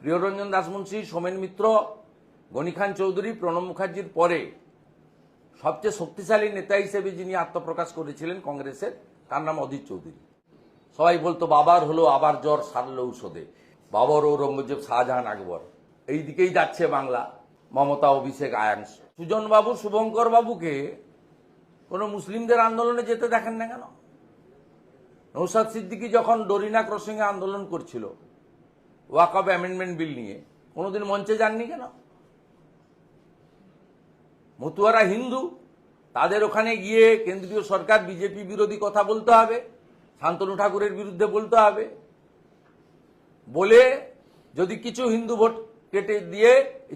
প্রিয়রঞ্জন দাসমুন্সী সোমেন মিত্র, গণিখান চৌধুরী, প্রণব মুখার্জির পরে সবচেয়ে শক্তিশালী নেতা হিসেবে যিনি আত্মপ্রকাশ করেছিলেন কংগ্রেসের, তার নাম অধীর চৌধুরী। সবাই বলতো, বাবার হলো আবার জ্বর, সারল ঔষধে। বাবর ঔরঙ্গজেব শাহজাহান আকবর। এই দিকেই যাচ্ছে বাংলা, মমতা, অভিষেক, আয়াংশ। সুজন বাবু, শুভঙ্কর বাবুকে কোনো মুসলিমদের আন্দোলনে যেতে দেখেন না কেন? নৌসাদ সিদ্দিকী যখন ডরিনা ক্রসিংয়ে আন্দোলন করছিল ওয়াকআপ অ্যামেন্ডমেন্ট বিল নিয়ে। কোনোদিন মঞ্চে যাননি কেন? মতুয়ারা হিন্দু, তাদের ওখানে গিয়ে কেন্দ্রীয় সরকার, বিজেপি বিরোধী কথা বলতে হবে, শান্তনু ঠাকুরের বিরুদ্ধে বলতে হবে। বলে যদি কিছু হিন্দু ভোট কেটে দিয়ে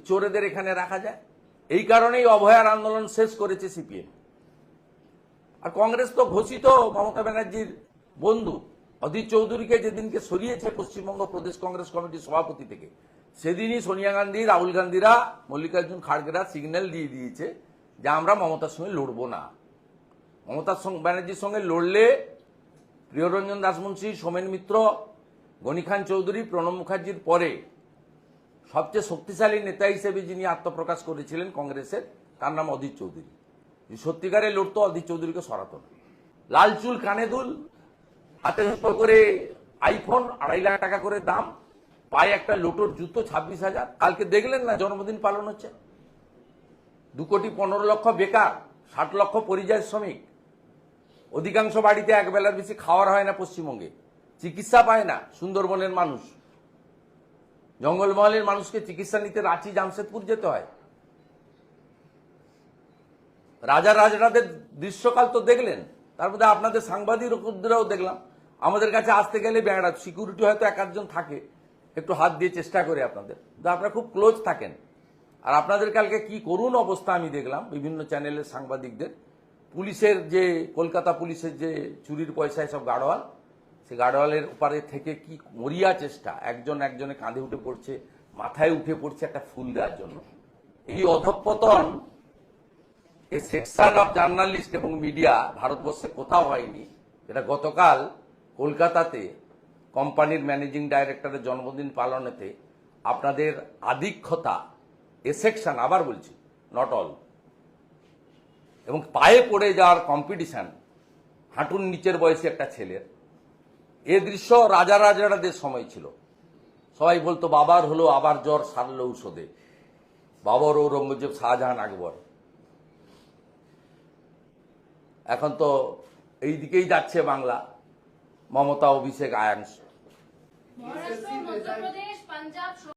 চোরেদের এখানে রাখা যায়। এই কারণেই অভয়ার আন্দোলন শেষ করেছে সিপিএম। আর কংগ্রেস তো ঘোষিত মমতা ব্যানার্জির বন্ধু। অধীর চৌধুরীকে যেদিনকে সরিয়েছে পশ্চিমবঙ্গ প্রদেশ কংগ্রেস কমিটির সভাপতি থেকে, সেদিনই সোনিয়া গান্ধী, রাহুল গান্ধীরা মল্লিকার্জুন খাড়গেরা সিগন্যাল দিয়ে দিয়েছে যে আমরা মমতার সঙ্গে লড়বো না। মমতার ব্যানার্জির সঙ্গে লড়লে প্রিয়রঞ্জন দাসমুন্সী সোমেন মিত্র, গনি খান চৌধুরী, প্রণব মুখার্জির পরে সবচেয়ে শক্তিশালী নেতা হিসেবে যিনি আত্মপ্রকাশ করেছিলেন কংগ্রেসের, তার নাম অধীর চৌধুরী। সত্যিকারে লড়তো অধীর চৌধুরীকে সরাতো না। লাল ছোট করে আইফোন আড়াই লাখ টাকা করে দাম, পায়ে একটা লোটোর জুতো ছাব্বিশ হাজার। কালকে দেখলেন না জন্মদিন পালন হচ্ছে? দু কোটি পনেরো লক্ষ বেকার, ষাট লক্ষ পরিযায়ী শ্রমিক। অধিকাংশ বাড়িতে এক বেলার বেশি খাওয়ার হয় না পশ্চিমবঙ্গে। চিকিৎসা পায় না সুন্দরবনের মানুষ। জঙ্গলমহলের মানুষকে চিকিৎসা নিতে রাঁচি, জামশেদপুর যেতে হয়। রাজা রাজরাদের দৃশ্যকাল তো দেখলেন, তার মধ্যে আপনাদের সাংবাদিকদেরও দেখলাম। আমাদের কাছে আসতে গেলে বেড়া সিকিউরিটি হয়তো এক আধজন থাকে। একটু হাত দিয়ে চেষ্টা করে আপনাদের। কিন্তু আপনারা খুব ক্লোজ থাকেন। আর আপনাদের কালকে কি করুণ অবস্থা আমি দেখলাম বিভিন্ন চ্যানেলের সাংবাদিকদের। পুলিশের যে, কলকাতা পুলিশের যে চুরির পয়সায় সব গাড়োয়াল সে গাড়োয়ালের ওপারে থেকে কি মরিয়া চেষ্টা। একজন একজনে কাঁধে উঠে পড়ছে, মাথায় উঠে পড়ছে একটা ফুল দেওয়ার জন্য। এই অধঃপতন এই সেকশন অফ জার্নালিস্ট এবং মিডিয়া ভারতবর্ষে কোথাও হয়নি। এটা গতকাল কলকাতাতে কোম্পানির ম্যানেজিং ডাইরেক্টরের জন্মদিন পালনেতে আপনাদের আধিক্ষতা এ সেকশন আবার বলছি নট অল এবং পায়ে পড়ে যাওয়ার কম্পিটিশন হাঁটুর নিচের বয়সী একটা ছেলের। এ দৃশ্য রাজা রাজারাদের সময় ছিল। সবাই বলতো, বাবার হলো আবার জ্বর, সারল ঔষধে। বাবর ঔরঙ্গজেব শাহজাহান আকবর। এখন তো এই দিকেই যাচ্ছে বাংলা। মমতা অভিষেক আয়াংশ